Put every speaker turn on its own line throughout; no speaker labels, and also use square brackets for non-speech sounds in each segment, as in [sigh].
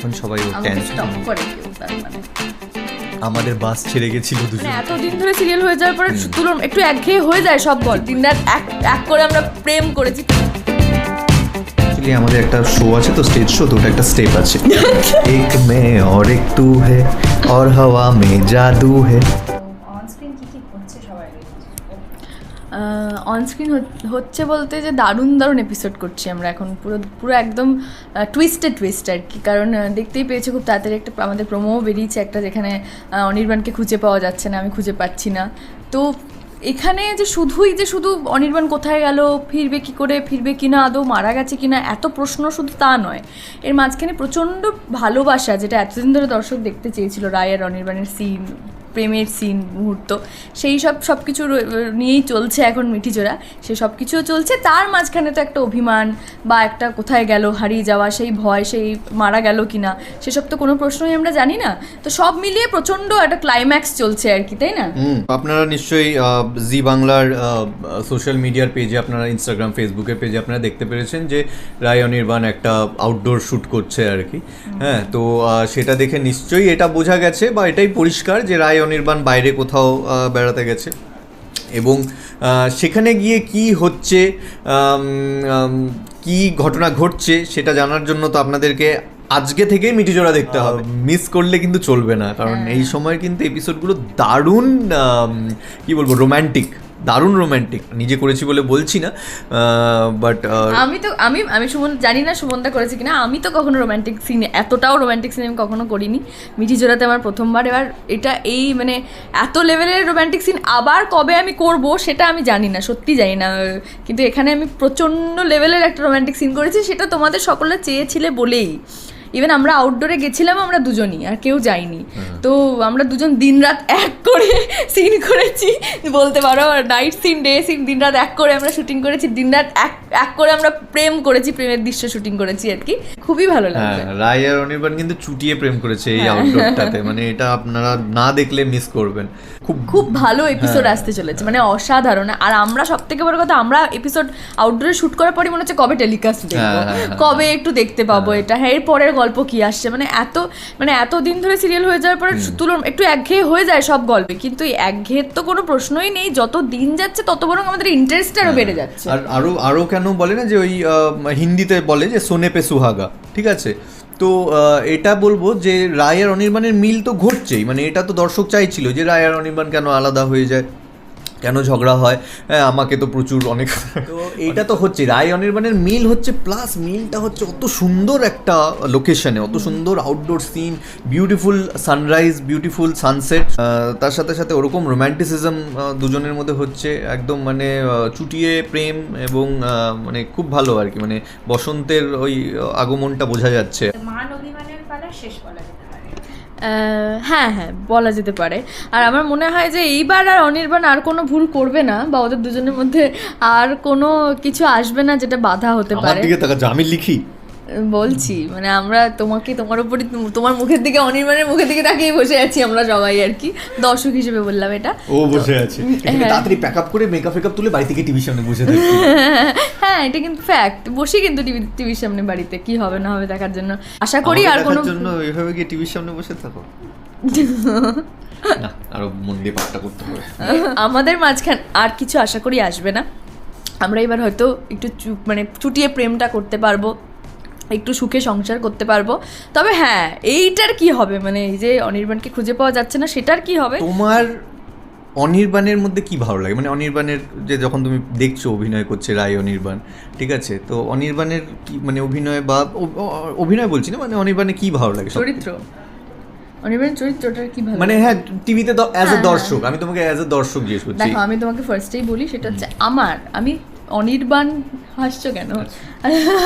এখন সবাই ওর
আমাকে
টেনশন
স্টপ করে কেউ তার মানে
আমাদের বাস ছেড়ে গেছিল
মানে
দুজন
এতদিন ধরে সিরিয়াল হয়ে যাওয়ার পরে তুলন একটু একঘেয়ে হয়ে যায় সব গল্প দিন রাত এক এক করে আমরা প্রেম করেছি
অ্যাকচুয়ালি আমাদের একটা শো আছে তো স্টেজ শো তো ওটা একটা স্টেপ আছে [laughs] এক মে और एक तू है और हवा में जादू है
অনস্ক্রিন হচ্ছে বলতে যে দারুণ দারুণ এপিসোড করছি আমরা এখন। পুরো পুরো একদম টুইস্টে টুইস্ট আর কি। কারণ দেখতেই পেয়েছ খুব তাড়াতাড়ি একটা আমাদের প্রোমো বেরিয়েছে একটা যেখানে অনির্বাণকে খুঁজে পাওয়া যাচ্ছে না, আমি খুঁজে পাচ্ছি না। তো এখানে যে শুধুই যে শুধু অনির্বাণ কোথায় গেল, ফিরবে কি করে, ফিরবে কি না আদৌ মারা গেছে কি না এত প্রশ্ন শুধু তা নয়। এর মাঝখানে প্রচণ্ড ভালোবাসা, যেটা এতদিন ধরে দর্শক দেখতে চেয়েছিল রায় আর অনির্বাণের সিন প্রেমের সিন মুহূর্ত সেই সব সব কিছু নিয়েই চলছে এখন মিঠিজোড়া। সে সব কিছুও চলছে। তার মাঝখানে তো একটা অভিমান বা একটা কোথায় গেল হারিয়ে যাওয়া সেই ভয় সেই মারা গেল কি না সেসব তো কোনো প্রশ্নই আমরা জানি না। তো সব মিলিয়ে প্রচণ্ড একটা ক্লাইম্যাক্স চলছে আর কি তাই না?
আপনারা নিশ্চয়ই জি বাংলার সোশ্যাল মিডিয়ার পেজে আপনারা ইনস্টাগ্রাম ফেসবুকের পেজে আপনারা দেখতে পেরেছেন যে রায় অনির্বাণ একটা আউটডোর শ্যুট করছে আর কি। হ্যাঁ তো সেটা দেখে নিশ্চয়ই এটা বোঝা গেছে বা এটাই পরিষ্কার যে রায় অনির্বাণ বাইরে কোথাও বেড়াতে গেছে। এবং সেখানে গিয়ে কি হচ্ছে কি ঘটনা ঘটছে সেটা জানার জন্য তো আপনাদেরকে আজকে থেকেই মিটিজোড়া দেখতে হবে। মিস করলে কিন্তু চলবে না। কারণ এই সময় কিন্তু এপিসোডগুলো দারুণ কি বলব রোম্যান্টিক দারুণ রোম্যান্টিক নিজে করেছি বলে বলছি না বাট
আমি তো, আমি আমি সুমন, জানি না সুমনদা করেছে কিনা, আমি তো কখনো রোমান্টিক সিন এতটাও রোমান্টিক সিন আমি কখনো করিনি। মিঠি জোড়াতে আমার প্রথমবার, এবার এটা এই মানে এত লেভেলের রোমান্টিক সিন আবার কবে আমি করব সেটা আমি জানি না, সত্যি জানি না। কিন্তু এখানে আমি প্রচণ্ড লেভেলের একটা রোমান্টিক সিন করেছি, সেটা তোমাদের সকলে চেয়েছিলে বলেই। ইভেন আমরা আউটডোরে গেছিলাম আমরা দুজনই আর কেউ যাইনি। তো আমরা দুজন দিনরাত এক করে [laughs] সিন করেছি। বলতে পারো নাইট সিন ডে সিন দিনরাত এক করে আমরা শুটিং করেছি। দিনরাত এক এক করে আমরা প্রেম করেছি প্রেমের দৃশ্য শুটিং করেছি আর কি। খুবই ভালো
হ্যাঁ
লাগবে
রায় আর অনির্বাণ কিন্তু চুটিয়ে প্রেম করেছে এই
হ্যাঁ।
আউটডোরটাতে মানে এটা আপনারা না দেখলে মিস করবেন। খুব
খুব ভালো এপিসোড
হ্যাঁ।
আসতে চলেছে মানে অসাধারণ। আর আমরা সব থেকে বড় কথা আমরা এপিসোড আউটডোরে শুট করার পরই মনে হচ্ছে কবে টেলিকাস্ট দেখব।
হ্যাঁ, হ্যাঁ, হ্যাঁ।
কবে একটু দেখতে পাবো এটা। হ্যাঁ এর পরের গল্প কি আসছে? মানে এত মানে এত দিন ধরে সিরিয়াল হয়ে যাওয়ার পরে তুলন একটু একঘেয়ে হয়ে যায় সব গল্পে কিন্তু এই একঘেয়ের তো কোনো প্রশ্নই নেই যত দিন যাচ্ছে তত বরং আমাদের ইন্টারেস্ট আরও বেড়ে যাচ্ছে।
আর আরও আরও কেন বলে না যে ওই হিন্দিতে বলে যে সোনে পে সুহাগা ঠিক আছে? তো এটা বলব যে রায় আর অনির্বাণের মিল তো ঘটছেই মানে এটা তো দর্শক চাইছিল যে রায় আর অনির্বাণ কেন আলাদা হয়ে যায়। কেন ঝগড়া হয়? হ্যাঁ আমাকে তো প্রচুর অনেক তো এইটা তো হচ্ছে রায় অনির্বাণের মিল হচ্ছে প্লাস মিলটা হচ্ছে অত সুন্দর একটা লোকেশনে অত সুন্দর outdoor scene beautiful sunrise beautiful sunset তার সাথে সাথে ওরকম রোম্যান্টিসিজম দুজনের মধ্যে হচ্ছে একদম মানে চুটিয়ে প্রেম এবং মানে খুব ভালো আর কি মানে বসন্তের ওই আগমনটা বোঝা যাচ্ছে।
মান অভিমানের পালা শেষ বলা
হ্যাঁ হ্যাঁ বলা যেতে পারে। আর আমার মনে হয় যে এইবার আর অনির্বাণ আর কোনো ভুল করবে না বা ওদের দুজনের মধ্যে আর কোনো কিছু আসবে না যেটা বাধা হতে পারে।
আমি লিখি।
বলছি মানে আমরা তোমাকে তোমার উপরই তোমার মুখের দিকে অনির্বাণের মুখের দিকে তাকিয়ে বসে আছি আমরা সবাই আর কি। দর্শক হিসেবে বললাম এটা।
ও বসে আছে। এখানে তাড়াতাড়ি প্যাক আপ করে মেকআপ ফেকআপ তুলে বাড়ি থেকে টিভির সামনে বসে থাকি। [laughs]
হ্যাঁ এটা কিন্তু ফ্যাক্ট বসি কিন্তু টিভি টিভির সামনে বাড়িতে কি হবে না হবে দেখার জন্য। আশা করি আর কোনো
জন্য এভাবে গিয়ে টিভির সামনে বসে থাকো? [laughs] আরও মন দিয়ে পাঠটা করতে হবে।
আমাদের মাঝখান আর কিছু আশা করি আসবে না। আমরা এবার হয়তো একটু মানে চুটিয়ে প্রেমটা করতে পারব একটু সুখে সংসার করতে পারব। তবে হ্যাঁ এইটার কি হবে? মানে এই যে অনির্বাণকে খুঁজে পাওয়া যাচ্ছে না সেটার কি হবে?
তোমার অনির্বাণের মধ্যে কি ভালো লাগে? মানে অনির্বাণের যে যখন তুমি দেখছ অভিনয় করছে রায় অনির্বাণ ঠিক আছে? তো অনির্বাণের কি মানে অভিনয় বা অভিনয় বলছি না মানে অনির্বাণে কি ভালো লাগে
চরিত্র? অনির্বাণ চরিত্রটার কি ভালো
মানে হ্যাঁ টিভিতে অ্যাজ এ
হ্যাঁ,
দর্শক আমি তোমাকে অ্যাজ এ দর্শক জিজ্ঞেস করছি।
দেখো আমি তোমাকে ফার্স্টেই বলি সেটা হচ্ছে আমার আমি অনির্বাণ হাসছো কেন?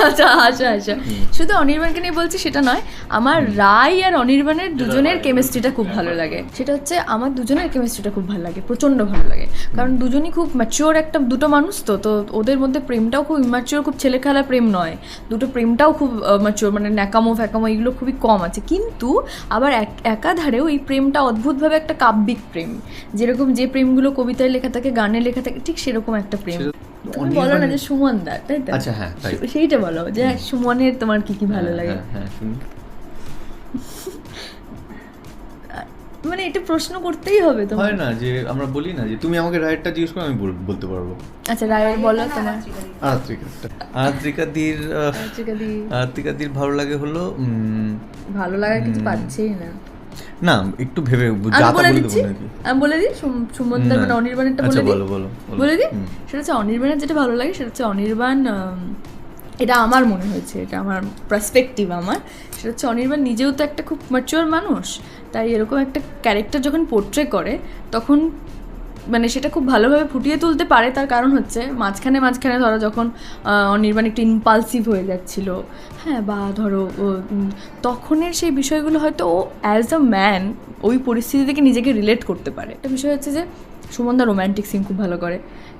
আচ্ছা হাসো হাসো শুধু অনির্বাণকে নিয়ে বলছি সেটা নয় আমার রায় আর অনির্বাণের দুজনের কেমিস্ট্রিটা খুব ভালো লাগে। সেটা হচ্ছে আমার দুজনের কেমিস্ট্রিটা খুব ভালো লাগে প্রচণ্ড ভালো লাগে। কারণ দুজনই খুব ম্যাচিওর একটা দুটো মানুষ তো তো ওদের মধ্যে প্রেমটাও খুব ইম্যাচিওর খুব ছেলেখেলা প্রেম নয়। দুটো প্রেমটাও খুব ম্যাচিওর মানে ন্যাকামো ফ্যাকামো এগুলো খুবই কম আছে। কিন্তু আবার এক- একাধারেও এই প্রেমটা অদ্ভুতভাবে একটা কাব্যিক প্রেম। যেরকম যে প্রেমগুলো কবিতায় লেখা থাকে গানে লেখা থাকে ঠিক সেরকম একটা প্রেম। বলো না মানে যে সুমন দা তাই তো?
আচ্ছা হ্যাঁ
সেইটা বলো যে সুমনের তোমার কি কি ভালো হ্যাঁ, লাগে?
হ্যাঁ, হ্যাঁ মানে
এটা প্রশ্ন করতেই হবে তো
হয় না যে আমরা বলি না যে তুমি আমাকে রায়েরটা জিজ্ঞেস করো আমি বলতে পারব।
আচ্ছা রায়ের বলো তোমার।
আত্রিকাদির
আত্রিকাদির
আত্রিকাদির ভালো লাগে হলো
ভালো লাগা কিছু পাচ্ছেই না।
না একটু ভেবে
আমি
যা
বলে
বলে
দিচ্ছি? আমি বলে দিই? সুমনদার মানে অনির্বাণেরটা
আচ্ছা,
বলে দিই?
বলো, বলো, বলো।
বলে দিই? সেটা হচ্ছে অনির্বাণের যেটা ভালো লাগে সেটা হচ্ছে অনির্বাণ এটা আমার মনে হয়েছে এটা আমার পার্সপেক্টিভ আমার। সেটা হচ্ছে অনির্বাণ নিজেও তো একটা খুব ম্যাচিওর মানুষ তাই এরকম একটা ক্যারেক্টার যখন পোর্ট্রে করে তখন মানে সেটা খুব ভালোভাবে ফুটিয়ে তুলতে পারে, তার কারণ হচ্ছে মাঝখানে মাঝখানে ধরো যখন অনির্বাণ একটু ইম্পালসিভ হয়ে যাচ্ছিল হ্যাঁ বা ধরো তখনের সেই বিষয়গুলো হয়তো ও অ্যাজ আ ম্যান ওই পরিস্থিতি থেকে নিজেকে রিলেট করতে পারে। একটা বিষয় হচ্ছে যে সুমনদা রোম্যান্টিক সিন খুব ভালো করে।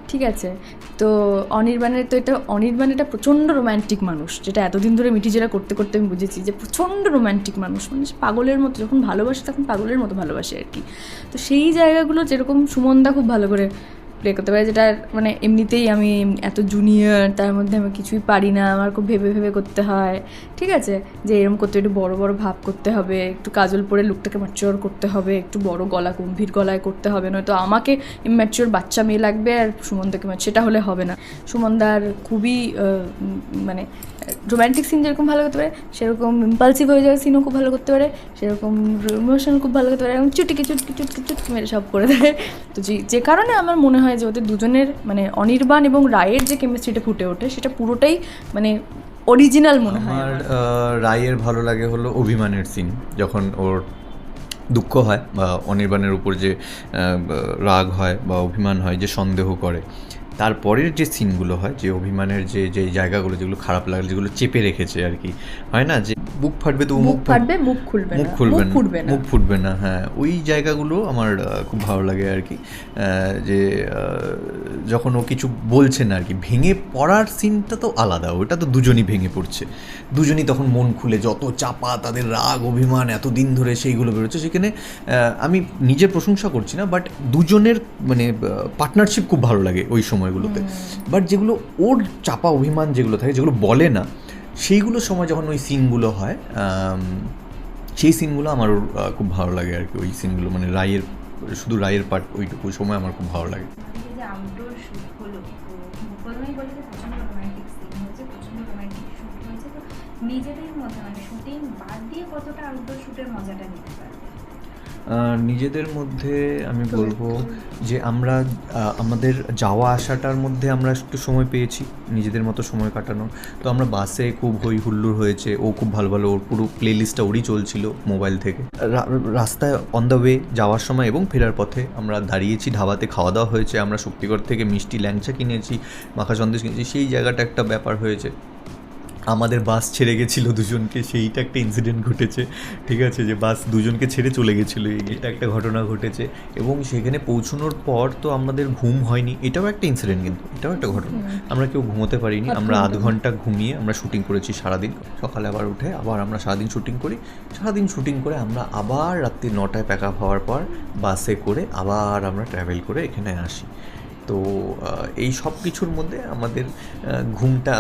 ঠিক আছে। তো অনির্বাণের তো এটা, অনির্বাণ এটা প্রচণ্ড রোম্যান্টিক মানুষ, যেটা এতদিন ধরে মিটিজেরা করতে করতে আমি বুঝেছি যে প্রচণ্ড রোম্যান্টিক মানুষ মানে পাগলের মতো, যখন ভালোবাসে তখন পাগলের মতো ভালোবাসে আর কি। তো সেই জায়গাগুলো যেরকম সুমনদা খুব ভালো করে প্লে করতে পারে যেটা মানে এমনিতেই আমি এত জুনিয়র তার মধ্যে আমি কিছুই পারি না, আমার খুব ভেবে ভেবে করতে হয়। ঠিক আছে? যে এরকম করতে, একটু বড় বড় ভাব করতে হবে, একটু কাজল পরে লুকটাকে ম্যাচিওর করতে হবে, একটু বড় গলা, গম্ভীর গলায় করতে হবে, নয়তো আমাকে ইম্যাচিওর বাচ্চা মেয়ে লাগবে আর সুমনদাকে সেটা হলে হবে না। সুমনদার খুবই মানে রোম্যান্টিক সিন যেরকম ভালো করতে পারে, সেরকম ইম্পালসিভ হয়ে যাওয়ার সিনও খুব ভালো করতে পারে, সেরকম ইমোশন খুব ভালো করতে পারে, এবং চুটকি চুটকি চুটকি চুটকি মেরে সব করে দেয়। তো যে কারণে আমার মনে হয় যে ওদের দুজনের মানে অনির্বাণ এবং রায়ের যে কেমিস্ট্রিটা ফুটে ওঠে, সেটা পুরোটাই মানে অরিজিনাল মনে হয়।
আমার রায়ের ভালো লাগে হলো অভিমানের সিন যখন ওর দুঃখ হয় বা অনির্বাণের উপর যে রাগ হয় বা অভিমান হয়, যে সন্দেহ করে। তারপরের যে সিনগুলো হয়, যে অভিমানের যে যে জায়গাগুলো যেগুলো খারাপ লাগে যেগুলো চেপে রেখেছে আর কি, হয় না? যে বুক ফাটবে তো
মুখ ফাটবে মুখ খুলবে
মুখ খুলবে না মুখ ফুটবে না হ্যাঁ। ওই জায়গাগুলো আমার খুব ভালো লাগে আর কি। যে যখন ও কিছু বলছে না আর কি ভেঙে পড়ার সিনটা তো আলাদা ওটা তো দুজনই ভেঙে পড়ছে। দুজনই তখন মন খুলে যত চাপা তাদের রাগ অভিমান এতদিন ধরে সেইগুলো বেরোচ্ছে সেখানে আমি নিজের প্রশংসা করছি না বাট দুজনের মানে পার্টনারশিপ খুব ভালো লাগে ওই সময়গুলোতে। বাট যেগুলো ওর চাপা অভিমান যেগুলো থাকে যেগুলো বলে না সেইগুলো সময় যখন ওই সিনগুলো হয় সেই সিনগুলো আমার খুব ভালো লাগে আর কি। ওই সিনগুলো মানে রায়ের শুধু রায়ের পার্ট ওইটুকু সময় আমার খুব ভালো লাগে।
নিজেদের মধ্যে মানে শুটিং বাদ দিয়ে কতটা আউটডোর শুটের মজাটা নিতে পারবে?
নিজেদের মধ্যে আমি বলব যে আমরা আমাদের যাওয়া আসাটার মধ্যে আমরা একটু সময় পেয়েছি নিজেদের মতো সময় কাটানোর। তো আমরা বাসে খুব হই হুল্লোড় হয়েছে ও খুব ভালো ভালো ওর পুরো প্লে লিস্টটা ওরই চলছিল মোবাইল থেকে। রাস্তায় অন দ্য ওয়ে যাওয়ার সময় এবং ফেরার পথে আমরা দাঁড়িয়েছি ধাবাতে খাওয়া দাওয়া হয়েছে আমরা শক্তিগড় থেকে মিষ্টি ল্যাংচা কিনেছি মাখা সন্দেশ কিনেছি সেই জায়গাটা একটা ব্যাপার হয়েছে। আমাদের বাস ছেড়ে গেছিল দুজনকে সেইটা একটা ইনসিডেন্ট ঘটেছে ঠিক আছে? যে বাস দুজনকে ছেড়ে চলে গেছিল এটা একটা ঘটনা ঘটেছে। এবং সেখানে পৌঁছানোর পর তো আমাদের ঘুম হয়নি। এটাও একটা ইনসিডেন্ট কিন্তু এটাও একটা ঘটনা। আমরা কেউ ঘুমোতে পারিনি আমরা আধ ঘণ্টা ঘুমিয়ে আমরা শুটিং করেছি সারাদিন। সকালে আবার উঠে আবার আমরা সারাদিন শুটিং করি। সারাদিন শুটিং করে আমরা আবার রাত্রি নটায় প্যাক আপ হওয়ার পর বাসে করে আবার আমরা ট্রাভেল করে এখানে আসি। তো এই সব কিছুর মধ্যে আমাদের ঘুমটা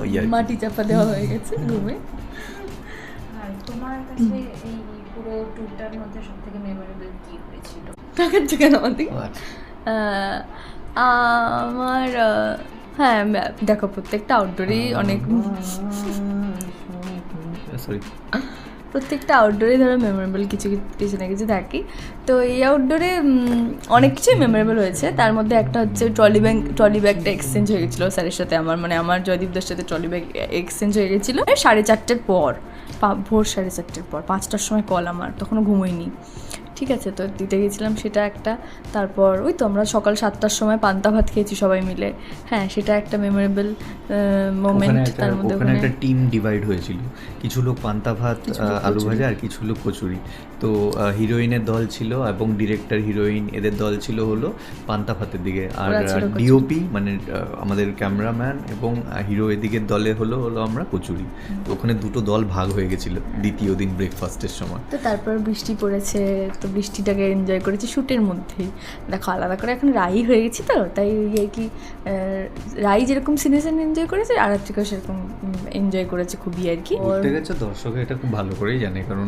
ওই আর
মাটি চাপা দেওয়া হয়ে গেছে রুমে।
আর তোমার কাছে এই পুরো ট্যুরটার মধ্যে সব থেকে মেমোরেবল কি হয়েছিল?
টাকার দিকে
আচ্ছা।
আমার হ্যাঁ দেখো প্রত্যেকটা আউটডোরেই অনেক
সরি [laughs]
প্রত্যেকটা আউটডোরে ধরো মেমোরেবল কিছু কিছু না কিছু থাকি। তো এই আউটডোরে অনেক কিছুই মেমোরেবল হয়েছে। তার মধ্যে একটা হচ্ছে ট্রলি ব্যাগ ট্রলি ব্যাগটা এক্সচেঞ্জ হয়ে গেছিল স্যারের সাথে আমার। মানে আমার জয়দীপদার সাথে ট্রলি ব্যাগ এক্সচেঞ্জ হয়ে গেছিল। সাড়ে চারটের পর ভোর সাড়ে চারটের পর, পাঁচটার সময় কল আমার, তখনও ঘুমোইনি ঠিক আছে তো দিতে গেছিলাম সেটা একটা। তারপর ওই তো আমরা সকাল সাতটার সময় পান্তা ভাত খেয়েছি সবাই মিলে। হ্যাঁ সেটা একটা মেমোরেবল মোমেন্ট তার মধ্যে
ওখানে একটা টিম ডিভাইড হয়েছিল। কিছু লোক পান্তা ভাত আলু ভাজা আর কিছু লোক কচুরি। তো হিরোইনের দল ছিল এবং ডিরেক্টর হিরোইন এদের দল ছিল হলো পান্তা ভাতের দিকে। আর। ডিওপি মানে আমাদের ক্যামেরাম্যান এবং হিরো এদিকের দলে হলো হলো আমরা কচুরি। তো ওখানে দুটো দল ভাগ হয়ে গেছিল দ্বিতীয় দিন ব্রেকফাস্টের সময়।
তো তারপর বৃষ্টি পড়েছে তো বৃষ্টিটাকে এনজয় করেছি শ্যুটের মধ্যেই দেখো আলাদা করে এখন রাই হয়ে গেছি তো তাই আর কি রাই যেরকম সিনে সিনে এনজয় করেছে আর আরাত্রিকা সেরকম এনজয় করেছে খুবই আর কি।
গেছে দর্শক এটা খুব ভালো করেই জানে কারণ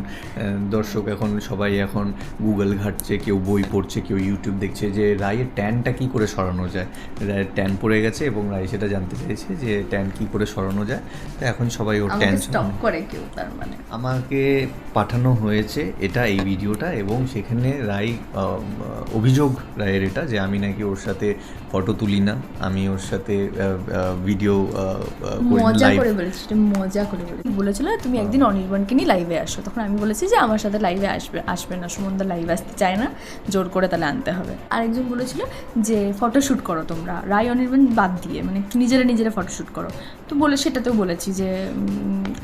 দর্শক এখন সবাই এখন গুগল ঘাটছে কেউ বই পড়ছে কেউ ইউটিউব দেখছে যে রায়ের ট্যানটা কী করে সরানো যায়। রায়ের ট্যান পড়ে গেছে এবং রায় সেটা জানতে চাইছে যে ট্যান কী করে সরানো যায়। তো এখন সবাই ওর ট্যান
করে কেউ তার মানে।
আমাকে পাঠানো হয়েছে এটা এই ভিডিওটা এবং সেখানে রাই আহ, অভিযোগ রায়ের এটা যে আমি নাকি ওর সাথে ফটো তুলি না। আমি ওর সাথে ভিডিও
মজা করে বলেছি মজা করে বলেছি। বলেছিল তুমি একদিন অনির্বাণকে নিয়ে লাইভে আসো। তখন আমি বলেছি যে আমার সাথে লাইভে আসবে আসবে না। সুমনদা লাইভে আসতে চায় না। জোর করে তাহলে আনতে হবে। আরেকজন বলেছিল যে ফটোশ্যুট করো তোমরা। রায় অনির্বাণ বাদ দিয়ে মানে একটু নিজেরা নিজেরা ফটোশ্যুট করো। তো বলে সেটাতেও বলেছি যে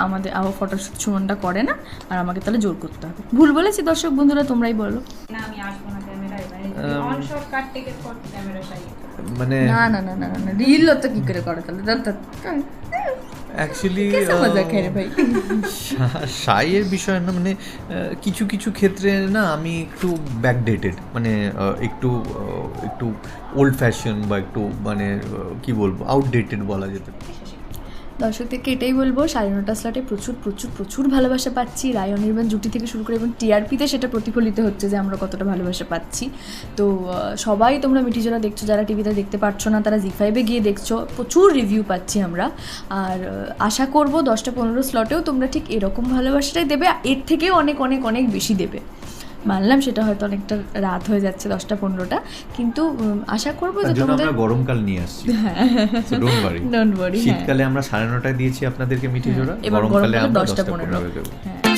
আমাদের আবার ফটোশ্যুট সুমনটা করে না। আর আমাকে তাহলে জোর করতে হবে। ভুল বলেছি দর্শক বন্ধুরা তোমরাই বলো।
আমি আসব না ক্যামেরায় মানে অন শট কাট টেকে ফট ক্যামেরা সাই
মানে
না না না না না রিল তো কি করে করে তাহলে?
অ্যাকচুয়ালি
ভাই?
সাইয়ের বিষয় না মানে কিছু কিছু ক্ষেত্রে না আমি একটু ব্যাকডেটেড মানে একটু একটু ওল্ড ফ্যাশন বা একটু মানে কি বলব আউটডেটেড বলা যেতে পারে।
দর্শকদেরকে এটাই বলব, সাড়ে নটা স্লটে প্রচুর প্রচুর প্রচুর ভালোবাসা পাচ্ছি। রায় অনির্বাণ জুটি থেকে শুরু করে এবং টিআরপিতে সেটা প্রতিফলিত হচ্ছে যে আমরা কতটা ভালোবাসা পাচ্ছি। তো সবাই তোমরা মিটিজোড়া দেখছ, যারা টিভিতে দেখতে পারছ না, তারা জি ফাইভে গিয়ে দেখছ। প্রচুর রিভিউ পাচ্ছি আমরা। আর আশা করব দশটা পনেরো স্লটেও তোমরা ঠিক এরকম ভালোবাসাটাই দেবে। এর থেকেও অনেক অনেক অনেক বেশি দেবে। মানলাম সেটা হয়তো অনেকটা রাত হয়ে যাচ্ছে দশটা পনেরোটা। কিন্তু আশা করব যে তোমাদের
গরমকাল নিয়ে আসছি। ডোন্ট ওয়ারি
Don't worry, হ্যাঁ।
শীতকালে আমরা সাড়ে নটায় দিয়েছি আপনাদেরকে মিঠে জোড়া।
এবার
গরমকালে আমরা
দশটা পনেরো। হ্যাঁ।